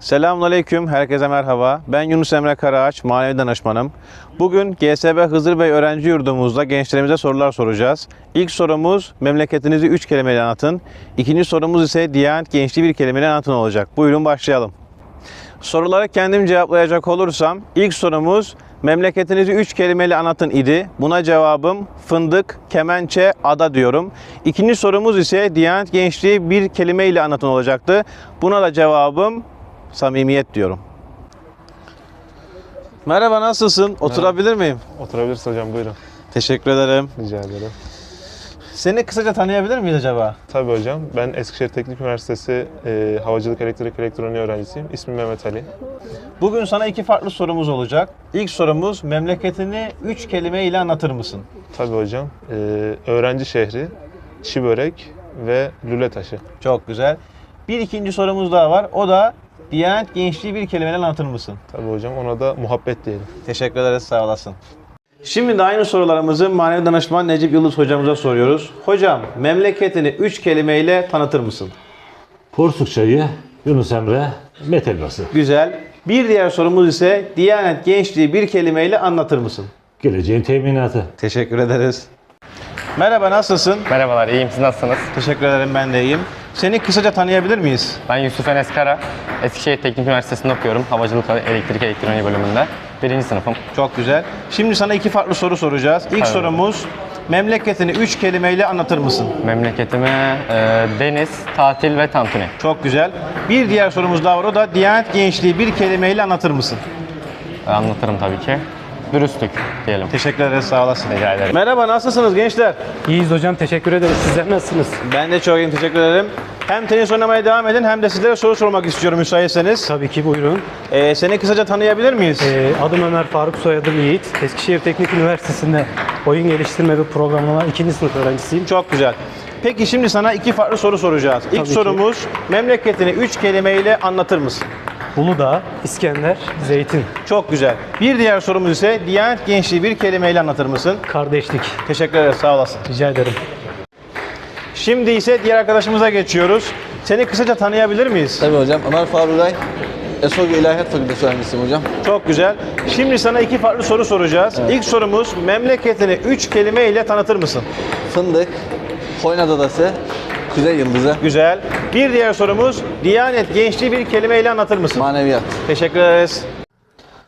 Selamünaleyküm, herkese merhaba. Ben Yunus Emre Karaağaç, manevi danışmanım. Bugün GSB Hızır Bey Öğrenci Yurdumuzda gençlerimize sorular soracağız. İlk sorumuz memleketinizi 3 kelimeyle anlatın. İkinci sorumuz ise Diyanet Gençliği bir kelimeyle anlatın olacak. Buyurun başlayalım. Soruları kendim cevaplayacak olursam ilk sorumuz memleketinizi 3 kelimeyle anlatın idi. Buna cevabım fındık, kemençe, ada diyorum. İkinci sorumuz ise Diyanet Gençliği bir kelimeyle anlatın olacaktı. Buna da cevabım samimiyet diyorum. Merhaba nasılsın? Oturabilir miyim? Oturabiliriz hocam buyurun. Teşekkür ederim. Rica ederim. Seni kısaca tanıyabilir miyiz acaba? Tabii hocam. Ben Eskişehir Teknik Üniversitesi e, Havacılık Elektrik Elektroniği öğrencisiyim. İsmim Mehmet Ali. Bugün sana iki farklı sorumuz olacak. İlk sorumuz memleketini 3 kelime ile anlatır mısın? Tabii hocam. E, öğrenci şehri, çi börek ve lüle taşı. Çok güzel. Bir ikinci sorumuz daha var. O da Diyanet Gençliği bir kelimeyle anlatır mısın? Tabii hocam ona da muhabbet diyelim. Teşekkür ederiz, sağ olasın. Şimdi de aynı sorularımızı manevi danışman Necip Yıldız hocamıza soruyoruz. Hocam, memleketini 3 kelimeyle tanıtır mısın? Porsuk çayı, Yunus Emre, met helvası. Güzel. Bir diğer sorumuz ise Diyanet Gençliği bir kelimeyle anlatır mısın? Geleceğin teminatı. Teşekkür ederiz. Merhaba, nasılsın? Merhabalar, iyiyim. Siz nasılsınız? Teşekkür ederim, ben de iyiyim. Seni kısaca tanıyabilir miyiz? Ben Yusuf Enes Kara. Eskişehir Teknik Üniversitesi'nde okuyorum. Havacılık ve Elektrik Elektroniği bölümünde. Birinci sınıfım. Çok güzel. Şimdi sana iki farklı soru soracağız. İlk sorumuz, memleketini 3 kelimeyle anlatır mısın? Memleketime e, deniz, tatil ve tantuni. Çok güzel. Bir diğer sorumuz daha var. O da Diyanet Gençliği bir kelimeyle anlatır mısın? E, anlatırım tabii ki. Dürüstlük diyelim. Teşekkür ederiz. Sağ olasın. Rica ederim. Merhaba, nasılsınız gençler? İyiyiz hocam teşekkür ederiz. Sizler nasılsınız? Ben de çok iyiyim. Teşekkür ederim. Hem tenis oynamaya devam edin hem de sizlere soru sormak istiyorum müsaitseniz. Tabii ki buyurun. Ee, seni kısaca tanıyabilir miyiz? Ee, adım Ömer Faruk soyadım Yiğit. Eskişehir Teknik Üniversitesi'nde oyun geliştirme ve programlama ikinci sınıf öğrencisiyim. Çok güzel. Peki şimdi sana iki farklı soru soracağız. İlk Tabii ki. sorumuz memleketini 3 kelimeyle anlatır mısın? Uludağ, İskender, Zeytin, Çok güzel. Bir diğer sorumuz ise Diyanet Gençliği bir kelimeyle anlatır mısın? kardeşlik. Teşekkür ederiz. Sağ olasın. Rica ederim. Şimdi ise diğer arkadaşımıza geçiyoruz. Seni kısaca tanıyabilir miyiz? Tabii hocam. Ömer Faruk Ay, Esogi İlahiyat Fakültesi öğrencisiyim hocam. Çok güzel. Şimdi sana iki farklı soru soracağız. İlk sorumuz memleketini 3 kelime ile tanıtır mısın? Fındık, Koyna Adası, Kuzey Yıldızı, Güzel. Bir diğer sorumuz Diyanet Gençliği bir kelime ile anlatır mısın? maneviyat. Teşekkür ederiz.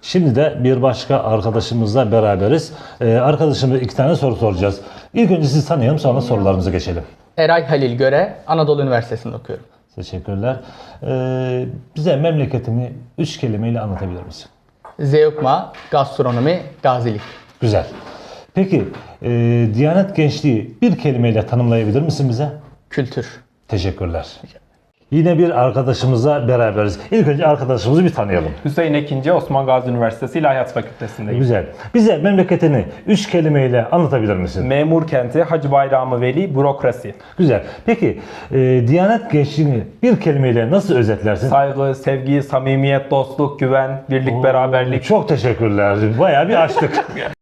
Şimdi de bir başka arkadaşımızla beraberiz. Ee, arkadaşımıza iki tane soru soracağız. İlk önce sizi tanıyalım sonra sorularımıza geçelim. Eray Halil Göre, Anadolu Üniversitesi'nde okuyorum. Teşekkürler. Ee, bize memleketini üç kelimeyle anlatabilir misin? Zeugma, gastronomi, gazilik. Güzel. Peki, e, Diyanet Gençliği bir kelimeyle tanımlayabilir misin bize? Kültür. Teşekkürler. Yine bir arkadaşımızla beraberiz. İlk önce arkadaşımızı bir tanıyalım. Hüseyin Ekinci, Osman Gazi Üniversitesi İlahiyat Fakültesi'ndeyim. Güzel. Bize memleketini üç kelimeyle anlatabilir misin? Memur kenti, Hacı Bayramı Veli, bürokrasi. Güzel. Peki e, Diyanet Gençliğini bir kelimeyle nasıl özetlersin? Saygı, sevgi, samimiyet, dostluk, güven, birlik, beraberlik. Çok teşekkürler. Bayağı bir açtık.